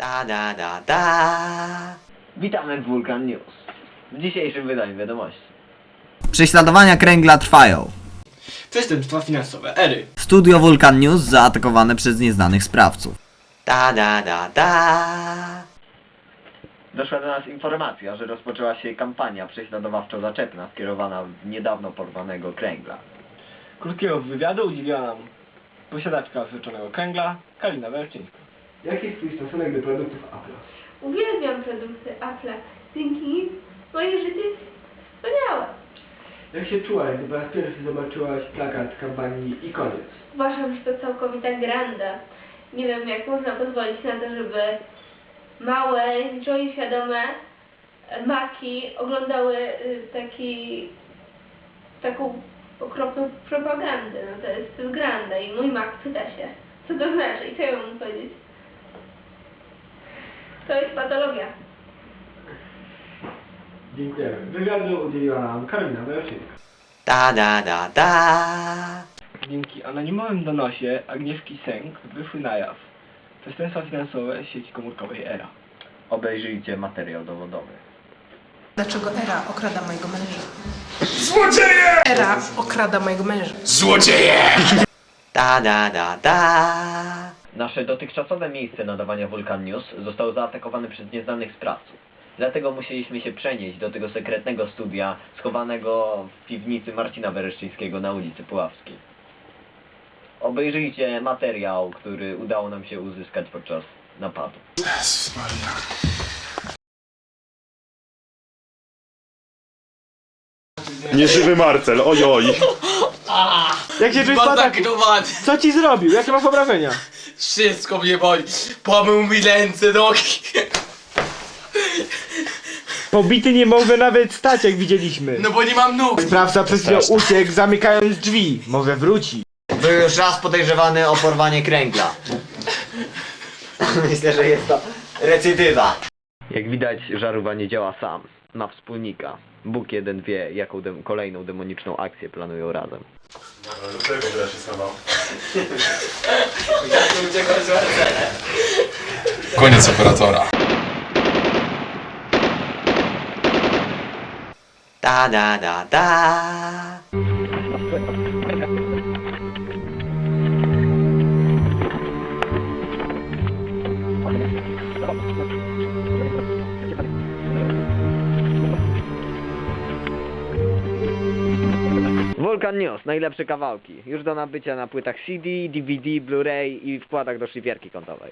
Da da da da. Witamy w Vulcan News. W dzisiejszym wydaniu wiadomości. Prześladowania kręgla trwają. Przestępstwa finansowe, ery. Studio Vulcan News zaatakowane przez nieznanych sprawców. Da da da da. Doszła do nas informacja, że rozpoczęła się kampania prześladowawczo-zaczepna skierowana w niedawno porwanego kręgla. Krótkiego wywiadu udzieliła nam posiadaczka rzeczonego kręgla, Kalina Werczyńska. Jaki jest Twój stosunek do produktów Apple? Uwielbiam produkty Apple. Dzięki nim moje życie jest wspaniałe. Jak się czułaś, gdy po raz pierwszy zobaczyłaś plakat kampanii i koniec? Uważam, że to całkowita granda. Nie wiem, jak można pozwolić na to, żeby małe, niczego świadome maki oglądały y, taki, taką okropną propagandę. No to jest, to jest granda i mój mak pyta się, co to znaczy i co ja mam mu powiedzieć. To jest patologia. Dziękujemy. Wywiadu udzieliła nam Karolina Werczyńska. Da da da da. Dzięki anonimowym donosie Agnieszki Sęk wyszły na jaw przestępstwa finansowe sieci komórkowej ERA. Obejrzyjcie materiał dowodowy. Dlaczego Era okrada mojego męża? Złodzieje! Era okrada mojego męża. Da da da da. Nasze dotychczasowe miejsce nadawania Vulcan News zostało zaatakowane przez nieznanych sprawców. Dlatego musieliśmy się przenieść do tego sekretnego studia schowanego w piwnicy Marcina Wereszczyńskiego na ulicy Puławskiej. Obejrzyjcie materiał, który udało nam się uzyskać podczas napadu. Nieżywy Marcel, ojoj. Jak się czujesz ataku? Zaatakowany! Co ci zrobił? Jakie masz obrażenia? Wszystko mnie boli! Pomył mi ręce, nogi! Pobity nie może nawet stać, jak widzieliśmy. No bo nie mam nóg! Sprawca przed chwilą uciekł, zamykając drzwi. Może wróci. Był już raz podejrzewany o porwanie kręgla. Myślę, że jest to recydywa. Jak widać, żarówa nie działa sam. Ma wspólnika. Bóg jeden wie, jaką dem- kolejną demoniczną akcję planują razem. Koniec operatora. Da da da da. Vulcan News, najlepsze kawałki. Już do nabycia na płytach CD, DVD, Blu-ray i wkładach do szlifierki kątowej.